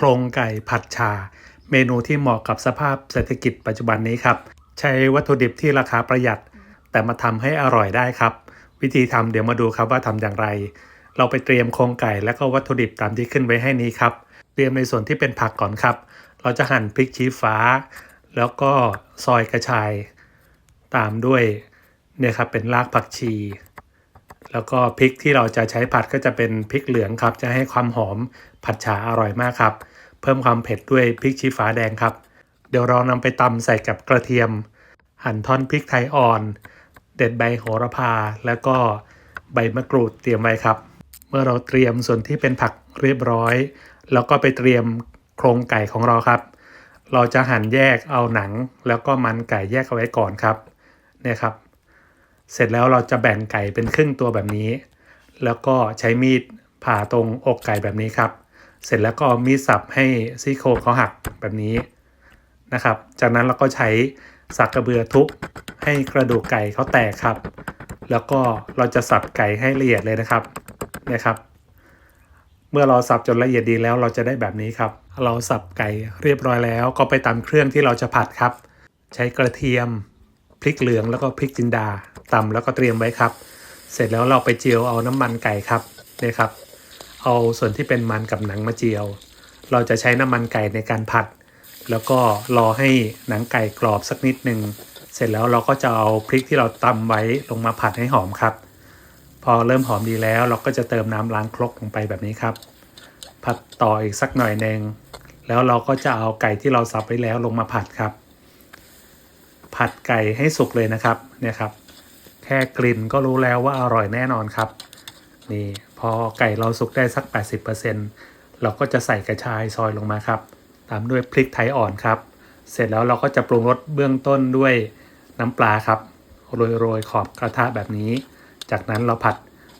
โครงไก่ผัดชา เมนูที่เหมาะกับสภาพเศรษฐกิจปัจจุบันนี้ครับ ใช้วัตถุดิบที่ราคาประหยัด แต่มาทำให้อร่อยได้ครับ วิธีทำเดี๋ยวมาดูครับว่าทำอย่างไร เราไปเตรียมโครงไก่และก็วัตถุดิบตามที่ขึ้นไว้ให้นี้ครับ เตรียมในส่วนที่เป็นผักก่อนครับ เราจะหั่นพริกชี้ฟ้า แล้วก็ซอยกระชาย ตามด้วยเนี่ยครับเป็นรากผักชี แล้วก็พริกที่เราจะใช้ผัดก็จะเป็นพริกเหลืองครับ จะให้ความหอมผัดฉาอร่อยมากครับ เพิ่มความเผ็ดด้วยพริกชี้ฟ้าแดงครับ เดี๋ยวเรานำไปตำใส่กับกระเทียม หั่นท่อนพริกไทยอ่อน เด็ดใบโหระพา แล้วก็ใบมะกรูดเตรียมไว้ครับ เมื่อเราเตรียมส่วนที่เป็นผักเรียบร้อย แล้วก็ไปเตรียมโครงไก่ของเราครับ เราจะหั่นแยกเอาหนัง แล้วก็มันไก่แยกเอาไว้ก่อนครับเนี่ยครับ เสร็จแล้วเราจะแบ่งไก่เป็นครึ่งตัวแบบนี้ แล้วก็ใช้มีดผ่าตรงอกไก่แบบนี้ครับ เสร็จแล้วก็มีดสับให้ซี่โครงเขาหักแบบนี้นะครับ จากนั้นเราก็ใช้สักกระเบือทุบให้กระดูกไก่เขาแตกครับ แล้วก็เราจะสับไก่ให้ละเอียดเลยนะครับนี่ยครับ เมื่อเราสับจนละเอียดดีแล้วเราจะได้แบบนี้ครับ เราสับไก่เรียบร้อยแล้ว ก็ไปตำเครื่องที่เราจะผัดครับ ใช้กระเทียมพริกเหลืองแล้วก็พริกจินดา ตำแล้วก็เตรียมไว้ครับ เสร็จแล้วเราไปเจียวเอาน้ำมันไก่ครับนี่ครับ เอาส่วนที่เป็นมันกับหนังมาเจียว เราจะใช้น้ำมันไก่ในการผัด แล้วก็รอให้หนังไก่กรอบสักนิดหนึ่งเสร็จแล้วเราก็จะเอาพริกที่เราตำไว้ลงมาผัดให้หอมครับ พอเริ่มหอมดีแล้วเราก็จะเติมน้ำล้างครกลงไปแบบนี้ครับ ผัดต่ออีกสักหน่อยหนึ่งแล้วเราก็จะเอาไก่ที่เราสับไว้แล้วลงมาผัดครับ ผัดไก่ให้สุกเลยนะครับเนี่ยครับ แค่กลิ่นก็รู้แล้วว่าอร่อยแน่นอนครับ นี่พอไก่เราสุกได้สัก 80%เราก็จะใส่กระชายซอยลงมาครับ ตามด้วยพริกไทยอ่อนครับ เสร็จแล้วเราก็จะปรุงรสเบื้องต้นด้วยน้ำปลาครับโรยๆขอบกระทะแบบนี้ จากนั้นเราผัด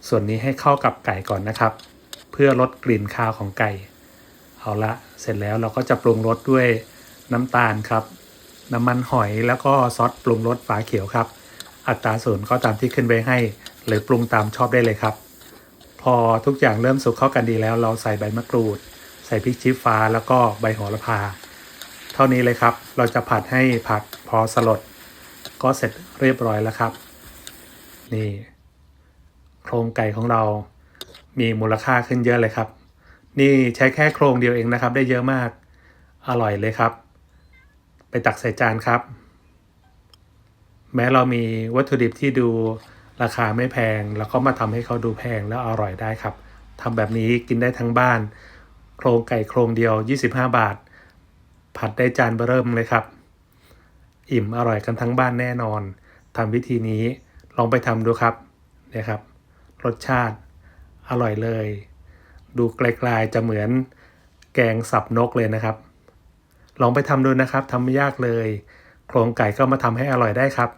ส่วนนี้ให้เข้ากับไก่ก่อนนะครับ เพื่อลดกลิ่นคาวของไก่ เอาละเสร็จแล้วเราก็จะปรุงรสด้วยน้ำตาลครับ น้ำมันหอยแล้วก็ซอสปรุงรสฝาเขียวครับ อัตราส่วนก็ตามที่ขึ้นไว้ให้ หรือปรุงตามชอบได้เลยครับ พอทุกอย่างเริ่มสุกเข้ากันดีแล้ว เราใส่ใบมะกรูด ใส่พริกชี้ฟ้าแล้วก็ใบโหระพา เท่านี้เลยครับ เราจะผัดให้ผักพอสลด ก็เสร็จเรียบร้อยแล้วครับ นี่โครงไก่ของเรามีมูลค่าขึ้นเยอะเลยครับ นี่ใช้แค่โครงเดียวเองนะครับ ได้เยอะมาก อร่อยเลยครับ ไปตักใส่จานครับ แม้เรามีวัตถุดิบที่ดูราคาไม่แพง แล้วก็มาทำให้เขาดูแพงแล้วอร่อยได้ครับทำแบบนี้กินได้ทั้งบ้าน โครงไก่โครงเดียว 25 บาท ผัดได้จานเบอร์เริ่มเลยครับ อิ่มอร่อยกันทั้งบ้านแน่นอนทำวิธีนี้ลองไปทำดูครับเนี่ยครับ รสชาติอร่อยเลย ดูไกลๆจะเหมือนแกงสับนกเลยนะครับ ลองไปทำดูนะครับทำไม่ยากเลย โครงไก่ก็มาทำให้อร่อยได้ครับ